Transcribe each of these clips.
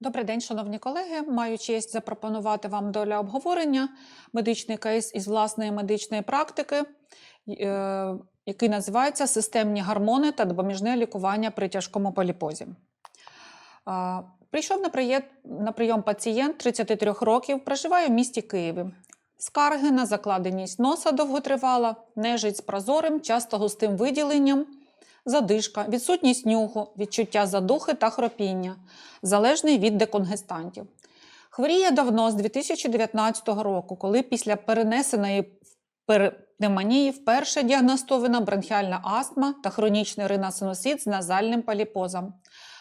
Добрий день, шановні колеги. Маю честь запропонувати вам для обговорення медичний кейс із власної медичної практики, е, який називається Системні гормони та допоміжне лікування при тяжкому поліпозі. Прийшов на прийом пацієнт 33 років, проживає в місті Києві. Скарги на закладеність носа довготривала, нежить з прозорим, часто густим виділенням, задишка, відсутність нюху, відчуття задухи та хропіння, залежний від деконгестантів. Хворіє давно з 2019 року, коли після перенесеної пер- пневмонії вперше діагностована бронхіальна астма та хронічний риносинусит з назальним поліпозом.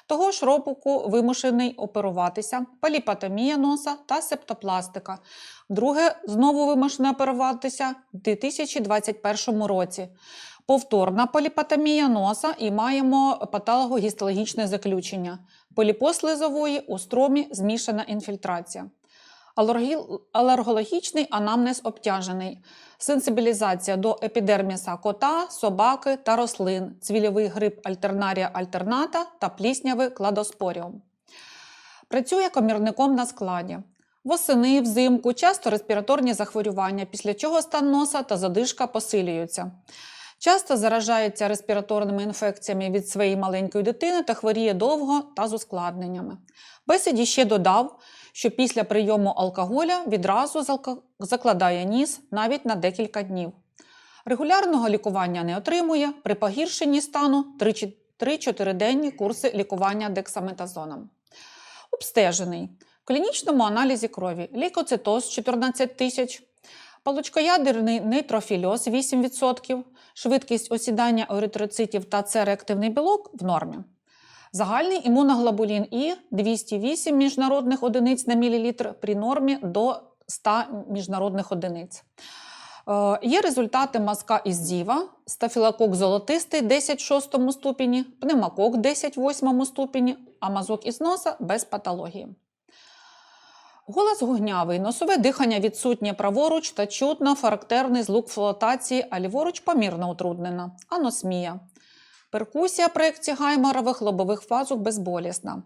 Того ж року вимушений оперуватися, поліпатомія носа та септопластика. Друге знову вимушений оперуватися в 2021 році. Повторна поліпатомія носа і маємо патологогістологічне заключення. Поліпоз слизової у стромі змішана інфільтрація. Алергологічний анамнез обтяжений. Сенсибілізація до епідерміса кота, собаки та рослин, цвільовий грип альтернарія альтерната та пліснявий кладоспоріум. Працює комірником на складі. Восени, взимку, часто респіраторні захворювання, після чого стан носа та задишка посилюються. Часто заражається респіраторними інфекціями від своєї маленької дитини та хворіє довго та з ускладненнями. Бесіді ще додав, що після прийому алкоголя відразу закладає ніс навіть на декілька днів. Регулярного лікування не отримує, при погіршенні стану 3-4 денні курси лікування дексаметазоном. Обстежений. В клінічному аналізі крові лейкоцитоз 14 тисяч, палочкоядерний нейтрофільоз 8%, швидкість осідання еритроцитів та С-реактивний білок в нормі. Загальний імуноглобулін І 208 міжнародних одиниць на мілілітр при нормі до 100 міжнародних одиниць. Е, Є результати мазка із діва, стафілокок золотистий 10 в 6 ступені, пневмокок 10 в 8 ступені, а мазок із носа без патології. Голос гугнявий, носове дихання відсутнє праворуч та чутно характерний звук флотації, а ліворуч помірно утруднена. Аносмія. Перкусія проекції гайморових лобових фазок безболісна.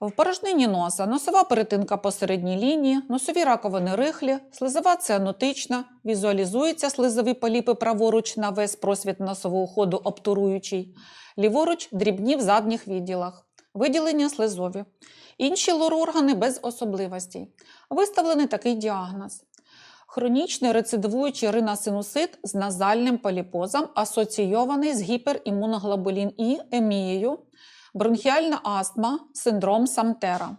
В порожнині носа носова перетинка посередній лінії, носові раковини рихлі, слизова цианотична, візуалізуються слизові поліпи праворуч на весь просвіт носового ходу обтуруючий, ліворуч дрібні в задніх відділах, виділення слизові. Інші лор-органи без особливостей. Виставлений такий діагноз. Хронічний рецидивуючий риносинусит з назальним поліпозом, асоційований з гіперімуноглобулін І емією, бронхіальна астма, синдром Самтера.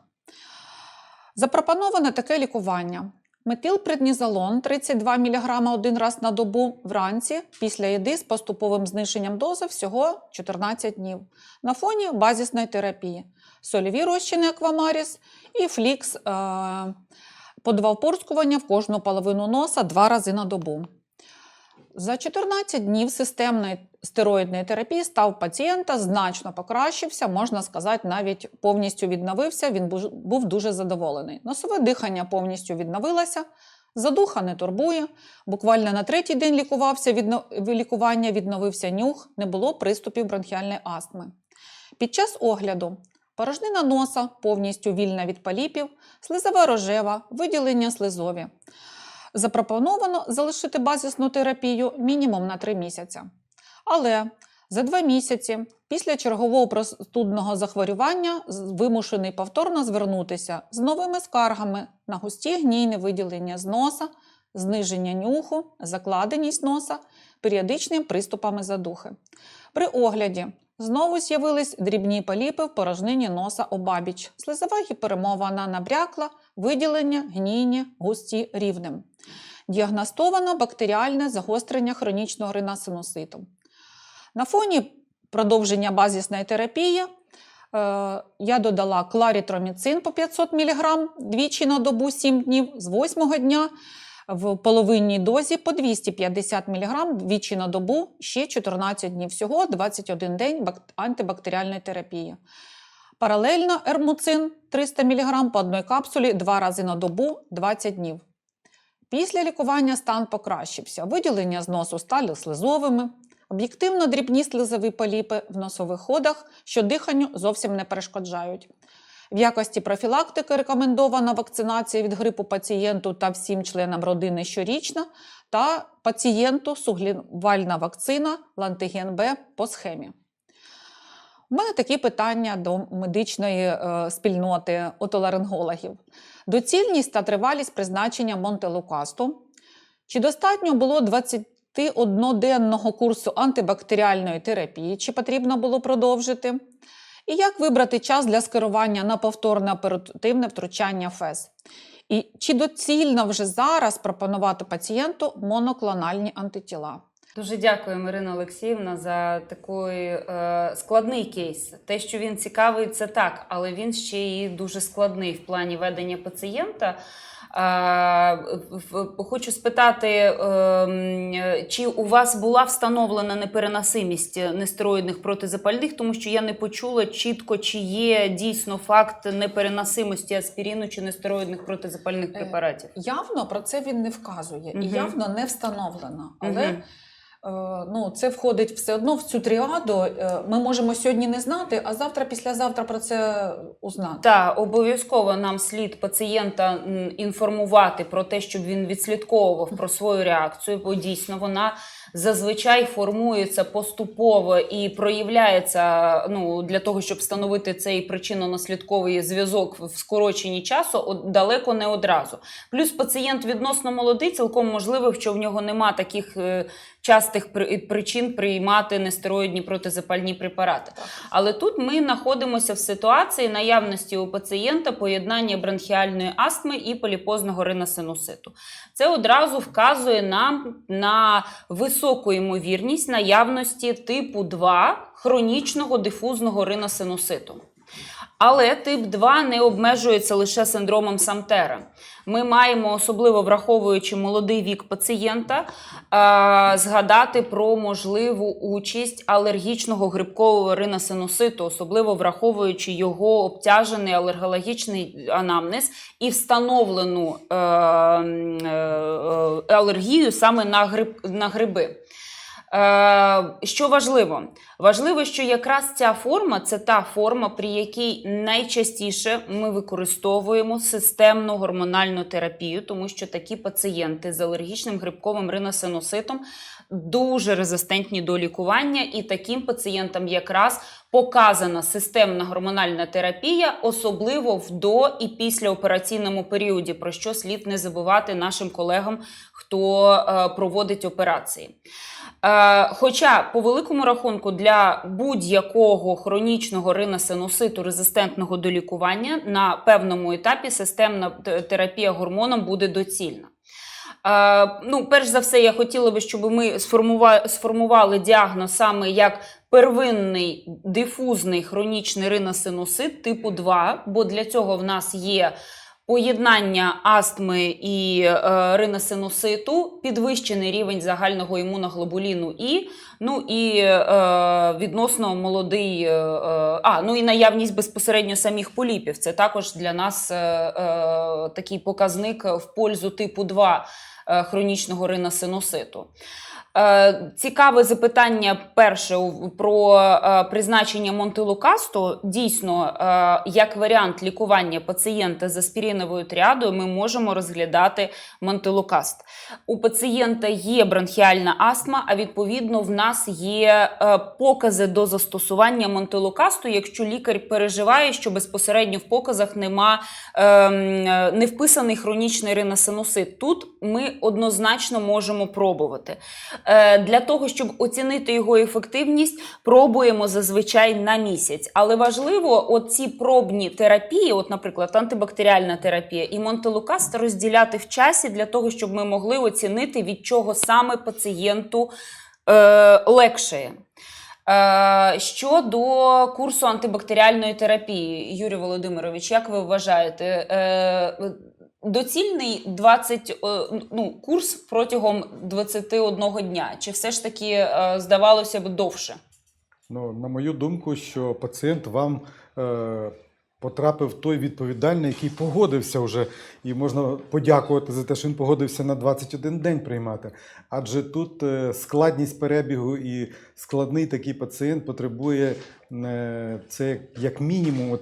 Запропоноване таке лікування. Метилпреднізолон 32 мг один раз на добу вранці після їди з поступовим зниженням дози всього 14 днів на фоні базісної терапії. Сольові розчини аквамаріс і флікс е, по два впорскування в кожну половину носа два рази на добу. За 14 днів системної стероїдної терапії став пацієнта значно покращився, можна сказати, навіть повністю відновився. Він був дуже задоволений. Носове дихання повністю відновилося, задуха не турбує. Буквально на третій день лікувався відно- лікування, відновився нюх, не було приступів бронхіальної астми. Під час огляду порожнина носа повністю вільна від поліпів, слизова рожева, виділення слизові. Запропоновано залишити базисну терапію мінімум на 3 місяці. Але за 2 місяці після чергового простудного захворювання вимушений повторно звернутися з новими скаргами на густі гнійне виділення з носа, зниження нюху, закладеність носа, періодичними приступами задухи. При огляді знову з'явились дрібні поліпи в порожнині носа обабіч. Слизова гіперемована набрякла, виділення, гнійні, густі рівнем. Діагностовано бактеріальне загострення хронічного риносинуситу. На фоні продовження базисної терапії е, я додала кларітроміцин по 500 мг двічі на добу 7 днів з 8 дня в половинній дозі по 250 мг двічі на добу ще 14 днів. Всього 21 день антибактеріальної терапії. Паралельно ермуцин 300 мг по одній капсулі два рази на добу 20 днів. Після лікування стан покращився. Виділення з носу стали слизовими, об'єктивно дрібні слизові поліпи в носових ходах, що диханню зовсім не перешкоджають. В якості профілактики рекомендована вакцинація від грипу пацієнту та всім членам родини щорічно, та пацієнту суглінвальна вакцина лантиген Б по схемі. У мене такі питання до медичної е, спільноти отоларингологів. Доцільність та тривалість призначення Монтелукасту. Чи достатньо було 21-денного курсу антибактеріальної терапії, чи потрібно було продовжити? І як вибрати час для скерування на повторне оперативне втручання ФЕС? І чи доцільно вже зараз пропонувати пацієнту моноклональні антитіла? Дуже дякую, Ірина Олексіївна, за такий е, складний кейс. Те, що він цікавий, це так, але він ще і дуже складний в плані ведення пацієнта. Е, хочу спитати, е, чи у вас була встановлена непереносимість нестероїдних протизапальних, тому що я не почула чітко, чи є дійсно факт непереносимості аспіріну чи нестероїдних протизапальних Е, препаратів. Явно про це він не вказує і явно не встановлено. Але Мгм. Е, ну, це входить все одно в цю тріаду. Е, Ми можемо сьогодні не знати, а завтра, післязавтра про це узнати. Так, обов'язково нам слід пацієнта інформувати про те, щоб він відслідковував про свою реакцію, бо дійсно вона зазвичай формується поступово і проявляється ну, для того, щоб встановити цей причинно-наслідковий зв'язок в скороченні часу, далеко не одразу. Плюс пацієнт відносно молодий, цілком можливо, що в нього нема таких е, частих причин приймати нестероїдні протизапальні препарати. Але тут ми знаходимося в ситуації наявності у пацієнта поєднання бронхіальної астми і поліпозного риносинуситу. Це одразу вказує нам на високу ймовірність наявності типу 2 хронічного дифузного риносинуситу. Але тип 2 не обмежується лише синдромом Самтера. Ми маємо, особливо враховуючи молодий вік пацієнта, е, згадати про можливу участь алергічного грибкового риносинуситу, особливо враховуючи його обтяжений алергологічний анамнез і встановлену е, е, алергію саме на гриби. Е, що важливо? Важливо, що якраз ця форма це та форма, при якій найчастіше ми використовуємо системну гормональну терапію, тому що такі пацієнти з алергічним грибковим риносинуситом дуже резистентні до лікування, і таким пацієнтам якраз показана системна гормональна терапія, особливо в до і післяопераційному періоді, про що слід не забувати нашим колегам, хто е, проводить операції. Е, Хоча, по великому рахунку, для будь-якого хронічного риносинуситу резистентного до лікування на певному етапі системна терапія гормоном буде доцільна. Ну, перш за все, я хотіла би, щоб ми сформували діагноз саме як первинний дифузний хронічний риносинусит типу 2, бо для цього в нас є поєднання астми і е, риносинуситу, підвищений рівень загального імуноглобуліну І, ну і е, відносно молодий, е, е, а, ну і наявність безпосередньо самих поліпів. Це також для нас е, е, такий показник в пользу типу 2 е, хронічного риносинуситу. Е, Цікаве запитання перше про е, призначення монтилукасту. Дійсно, е, як варіант лікування пацієнта з аспіриновою тріадою, ми можемо розглядати монтилукаст. У пацієнта є бронхіальна астма, а відповідно в нас є покази до застосування монтилукасту, якщо лікар переживає, що безпосередньо в показах нема ем, не вписаний хронічний риносинусит. Тут ми однозначно можемо пробувати. Е, Для того, щоб оцінити його ефективність, пробуємо зазвичай на місяць. Але важливо оці пробні терапії, от, наприклад, антибактеріальна терапія і монтелукаст розділяти в часі для того, щоб ми могли оцінити, від чого саме пацієнту е, легшає. Е, щодо курсу антибактеріальної терапії, Юрій Володимирович, як ви вважаєте, е, доцільний 20, е, ну, курс протягом 21 дня? Чи все ж таки е, здавалося б довше? Ну, на мою думку, що пацієнт вам е, потрапив той відповідальний, який погодився вже, і можна подякувати за те, що він погодився на 21 день приймати. Адже тут е, складність перебігу і складний такий пацієнт потребує е, це як мінімум от,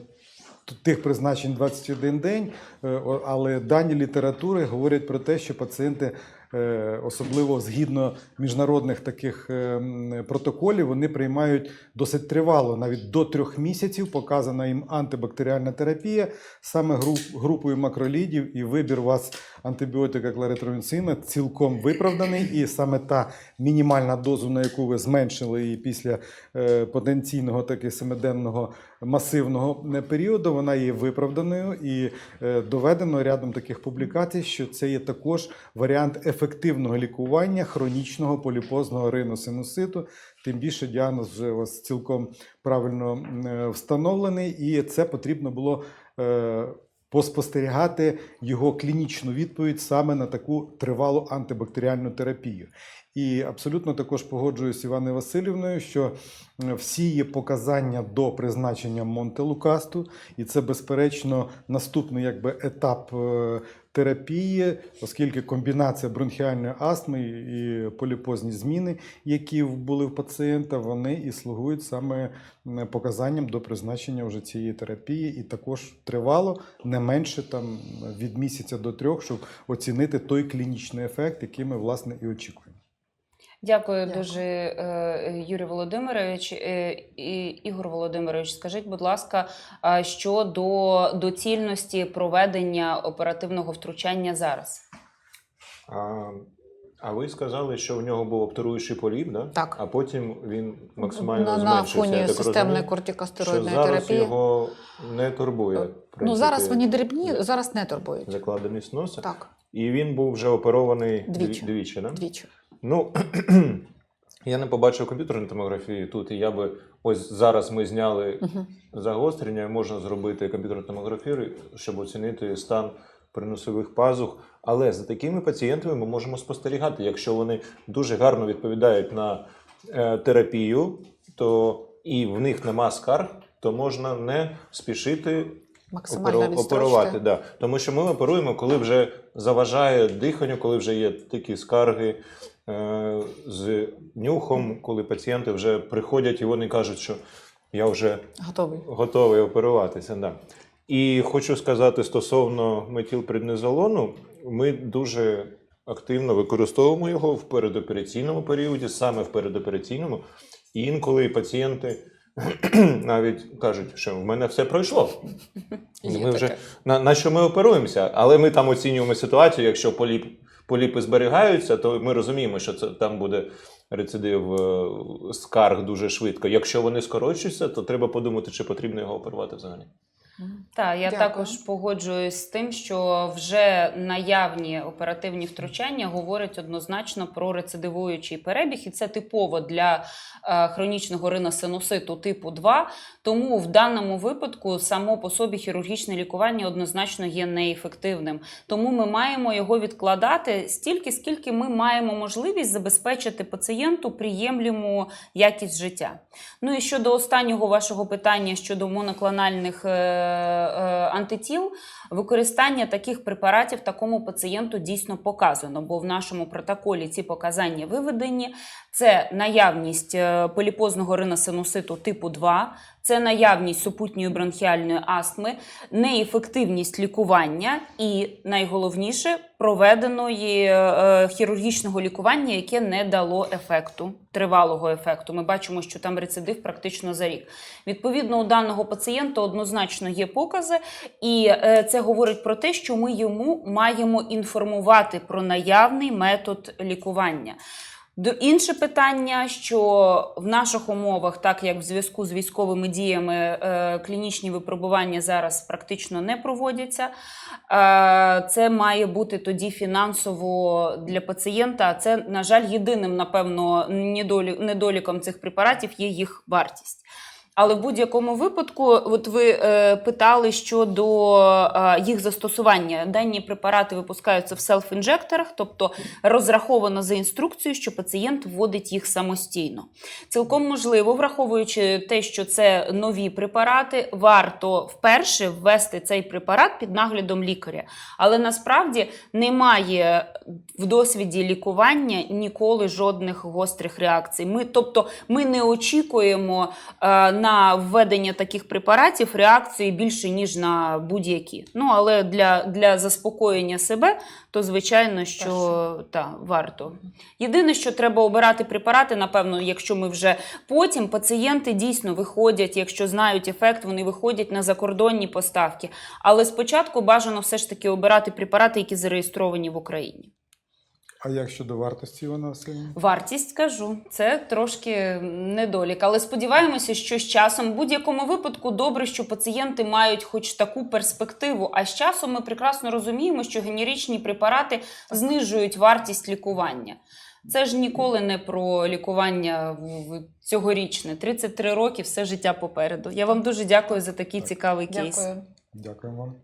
тих призначень 21 день, е, але дані літератури говорять про те, що пацієнти. е, Особливо згідно міжнародних таких е, протоколів, вони приймають досить тривало, навіть до трьох місяців. Показана їм антибактеріальна терапія саме групою макролідів, і вибір вас антибіотика кларитроміцина цілком виправданий. І саме та мінімальна доза, на яку ви зменшили її після е, потенційного таки семиденного масивного е, періоду, вона є виправданою і е, доведено рядом таких публікацій, що це є також варіант ефективного лікування хронічного поліпозного риносинуситу. Тим більше діагноз у вас цілком правильно встановлений, і це потрібно було. Поспостерігати його клінічну відповідь саме на таку тривалу антибактеріальну терапію. І абсолютно також погоджуюсь з Іваною Васильівною, що всі є показання до призначення Монтелукасту, і це, безперечно, наступний якби, етап е, терапії, оскільки комбінація бронхіальної астми і поліпозні зміни, які були в пацієнта, вони і слугують саме показанням до призначення вже цієї терапії, і також тривало не менше там від місяця до трьох, щоб оцінити той клінічний ефект, який ми власне і очікуємо. Дякую, Дякую. дуже, е, Юрій Володимирович. Е, Ігор Володимирович, скажіть, будь ласка, щодо доцільності проведення оперативного втручання зараз? А, а ви сказали, що в нього був обтуруючий поліп, да? Так. а потім він максимально на, на фоні так системної кортикостероїдної зараз терапії. його не турбує. в Ну зараз вони дрібні, зараз не турбують. закладеність носа. Так, І він був вже оперований Двічі. двічі да? двічі. Ну, я не побачив комп'ютерну томографію тут, і я би ось зараз ми зняли Угу. загострення, можна зробити комп'ютерну томографію, щоб оцінити стан приносових пазух. Але за такими пацієнтами ми можемо спостерігати, якщо вони дуже гарно відповідають на е, терапію, то і в них нема скарг, то можна не спішити Максимально оперу- оперувати. Да. Тому що ми оперуємо, коли вже заважає диханню, коли вже є такі скарги з нюхом, коли пацієнти вже приходять і вони кажуть, що я вже Готовий. готовий оперуватися. Да. І хочу сказати стосовно метілпреднизолону, ми дуже активно використовуємо його в передопераційному періоді, саме в передопераційному. І інколи пацієнти навіть кажуть, що в мене все пройшло. Є Ми вже на, на що ми оперуємося, але ми там оцінюємо ситуацію. Якщо поліп, поліпи зберігаються, то ми розуміємо, що це там буде рецидив е, скарг дуже швидко. Якщо вони скорочуються, то треба подумати, чи потрібно його оперувати взагалі. Так, я Дякую. також погоджуюсь з тим, що вже наявні оперативні втручання говорять однозначно про рецидивуючий перебіг, і це типово для е, хронічного риносинуситу типу 2. Тому в даному випадку само по собі хірургічне лікування однозначно є неефективним. Тому ми маємо його відкладати стільки, скільки ми маємо можливість забезпечити пацієнту приємлему якість життя. Ну і щодо останнього вашого питання щодо моноклональних е, антитіл, використання таких препаратів такому пацієнту дійсно показано, бо в нашому протоколі ці показання виведені. Це наявність е, поліпозного риносинуситу типу 2, це наявність супутньої бронхіальної астми, неефективність лікування і найголовніше проведеної е, хірургічного лікування, яке не дало ефекту, тривалого ефекту. Ми бачимо, що там рецидив практично за рік. Відповідно, у даного пацієнта однозначно є покази, і е, це говорить про те, що ми йому маємо інформувати про наявний метод лікування. До інше питання, що в наших умовах, так як в зв'язку з військовими діями, е, клінічні випробування зараз практично не проводяться. Е, це має бути тоді фінансово для пацієнта. Це, на жаль, єдиним, напевно, недоліком цих препаратів є їх вартість. Але в будь-якому випадку, от ви е, питали щодо е, їх застосування. Дані препарати випускаються в селф-інжекторах, тобто розраховано за інструкцією, що пацієнт вводить їх самостійно. Цілком можливо, враховуючи те, що це нові препарати, варто вперше ввести цей препарат під наглядом лікаря. Але насправді немає в досвіді лікування ніколи жодних гострих реакцій. Ми, тобто, ми не очікуємо е, на на введення таких препаратів реакції більше, ніж на будь-які. Ну, але для, для заспокоєння себе, то звичайно, що та, варто. Єдине, що треба обирати препарати, напевно, якщо ми вже потім пацієнти дійсно виходять, якщо знають ефект, вони виходять на закордонні поставки. Але спочатку бажано все ж таки обирати препарати, які зареєстровані в Україні. А як щодо вартості Івана Васильівна? Вартість кажу, це трошки недолік. Але сподіваємося, що з часом в будь-якому випадку добре, що пацієнти мають хоч таку перспективу. А з часом ми прекрасно розуміємо, що генеричні препарати знижують вартість лікування. Це ж ніколи не про лікування цьогорічне. 33 роки, все життя попереду. Я вам дуже дякую за такий Так. цікавий кейс. Дякую. Дякую вам.